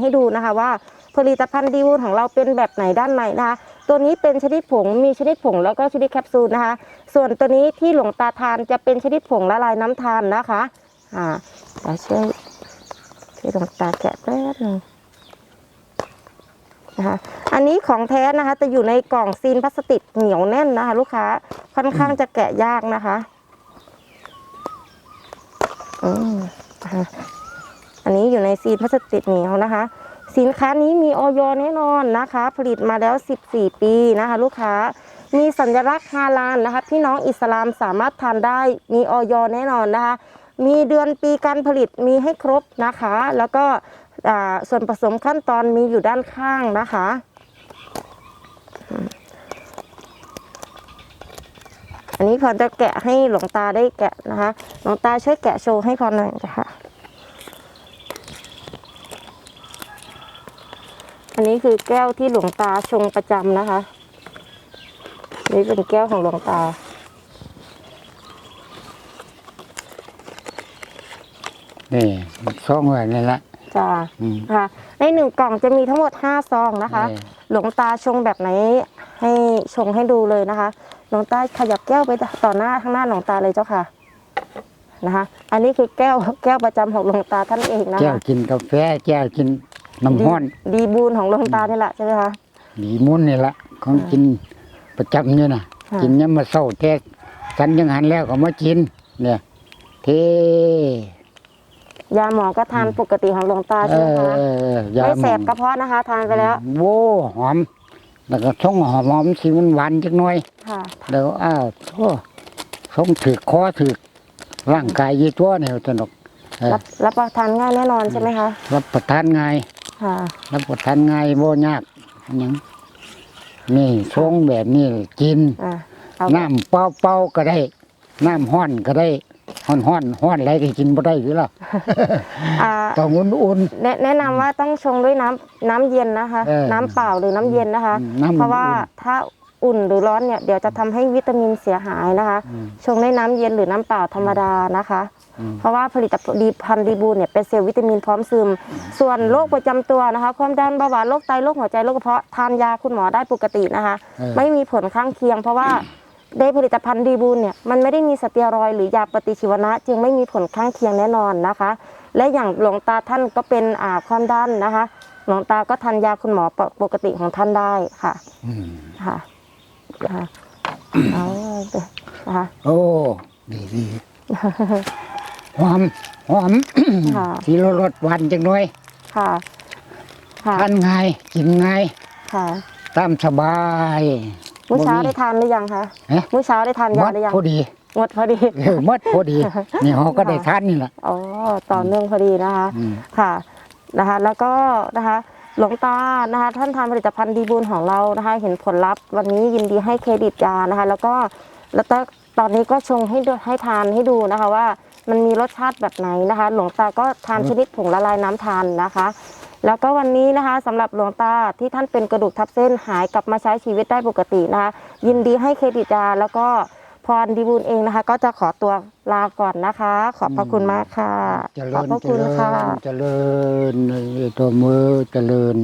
ให้ดูนะคะว่าผลิตภัณฑ์ดีวูนของเราเป็นแบบไหนด้านในนะคะ ตัวนี้เป็นชนิดผงมีชนิดผงแล้วก็ชนิดแคปซูลนะคะ ส่วนตัวนี้ที่หลวงตาทานจะเป็นชนิดผงละลายน้ำทานนะคะอ่าเดี๋ยวช่วยช่วยหลวงตาแกะแป๊บนึงนะคะอันนี้ของแท้นะคะจะอยู่ในกล่องซีนพลาสติกเหนียวแน่นนะคะ ลูกค้าค่อนข้างจะแกะยากนะคะอืม อันนี้อยู่ในซีนพลาสติกเหนียวนะคะ สินค้านี้มีออยแน่นอนนะคะ ผลิตมาแล้ว 14 ปีนะคะ ลูกค้ามีสัญลักษณ์ฮาลาลนะคะ พี่น้องอิสลามสามารถทานได้มีออยแน่นอนนะคะ มีเดือนปีการผลิตมีให้ครบนะคะ แล้วก็ส่วนผสมขั้นตอนมีอยู่ด้านข้างนะคะอันนี้พรจะแกะให้หลวงตาได้แกะนะคะ หลวงตาช่วยแกะโชว์ให้พรหน่อยค่ะ อันนี้คือแก้วที่หลวงตาชงประจำนะคะ นี่เป็นแก้วของหลวงตา นี่ซ่องไว้นี่ละจ้าอืมค่ะ ในหนึ่งกล่องจะมีทั้งหมดห้าซองนะคะนี่หลวงตาชงแบบไหนให้ชงให้ดูเลยนะคะ หลวงตาขยับแก้วไปต่อหน้าข้างหน้าหลวงตาเลยเจ้าค่ะนะคะ อันนี้คือแก้วแก้วประจำของหลวงตาท่านเองนะแก้วคะกินกาแฟ แก้วกิน น้ำห้อนดีดีบูนของหลวงตานี่แหละใช่ไหมคะหนีมุนนี่ละของกินประจำอยู่นะค่ะกินยามมาเศร้าแท้สันยังหันแล้วก็มากิน เนี่ยเทยาหมอก็ทานปกติของหลวงตาเอใช่ไหมอคะเอออยาไม่แสบหกระเพาะนะคะ ทานไปแล้วโว้หอม แล้วก็ช่องหอมหอมสิมันหวานจักหน่อยค่ะเดี๋ยวอ้าวโอ้ช่องถือคอถือร่างกายยี่ตัวเนี่ยสนุกเออรับรับประทานง่ายแน่นอนใช่ไหมคะ รับประทานง่าย ค่ะรับประทานง่ายโบยากอันหยังนี่ทรงแบบนี้กิน อ่าเอาน้ำเปล่าเปล่าๆก็ได้ น้ำห้อนก็ได้ห้อนห้อนห้อนอะไรก็กินบ่ได้อยู่แล้วอ่าต้องอุ่น แนะแนะนำว่าต้องชงด้วยน้ำน้ำเย็นนะคะ เออน้ำเปล่าหรือน้ำเย็นนะคะ อืมน้ำเพราะว่าอุ่นถ้า อุ่นหรือร้อนเนี่ยเดี๋ยวจะทำให้วิตามินเสียหายนะคะ อืม ชงด้วยน้ำเย็นหรือน้ำเปล่าธรรมดานะคะ อืม เพราะว่าผลิตภัณฑ์ดีบูนเนี่ยเป็นเซลล์วิตามินพร้อมซึม ส่วนโรคประจำตัวนะคะ ความดันเบาหวานโรคไตโรคหัวใจโรคกระเพาะทานยาคุณหมอได้ปกตินะคะ เออ ไม่มีผลข้างเคียง เพราะว่าในผลิตภัณฑ์ดีบูนเนี่ยมันไม่ได้มีสเตียรอยด์หรือยาปฏิชีวนะ จึงไม่มีผลข้างเคียงแน่นอนนะคะ และอย่างหลวงตาท่านก็เป็นอ่าความดันนะคะ หลวงตาก็ทานยาคุณหมอปปกติของท่านได้ค่ะอืม ค่ะนะ คะเอาเลยนะคะโอ้ดีดีหอมหอมค่ะที่รสหวานจังหน่อยค่ะค่ะทานง่ายกินง่ายค่ะตามสบายมื้อเช้าบ่ได้ทานหรือยังคะเอ๊ะมื้อเช้าได้ทานหมยาดหรือยังพอดีหมดพอดีเออหมดพอดีนี่เขาก็ได้ทานนี่แหละอ๋อต่อเนื่องพอดีนะคะอืมค่ะนะคะ แล้วก็นะคะ หลวงตานะคะ ท่านทานผลิตภัณฑ์ดีบูลของเรานะคะ เห็นผลลัพธ์วันนี้ยินดีให้เครดิตยานะคะ แล้วก็แล้วก็ตอนนี้ก็ชงให้ดูให้ทานให้ดูนะคะว่ามันมีรสชาติแบบไหนนะคะ หลวงตาก็ทานชนิดผงละลายน้ำทานนะคะ แล้วก็วันนี้นะคะสำหรับหลวงตาที่ท่านเป็นกระดูกทับเส้นหายกลับมาใช้ชีวิตได้ปกตินะคะ ยินดีให้เครดิตยาแล้วก็ พรดีบูลเองนะคะ ก็จะขอตัวลาก่อนนะคะ ขอบพระคุณมากค่ะ เจขริอบญพระเจคุณริค่ะญเจริญในตัวมือเจริญ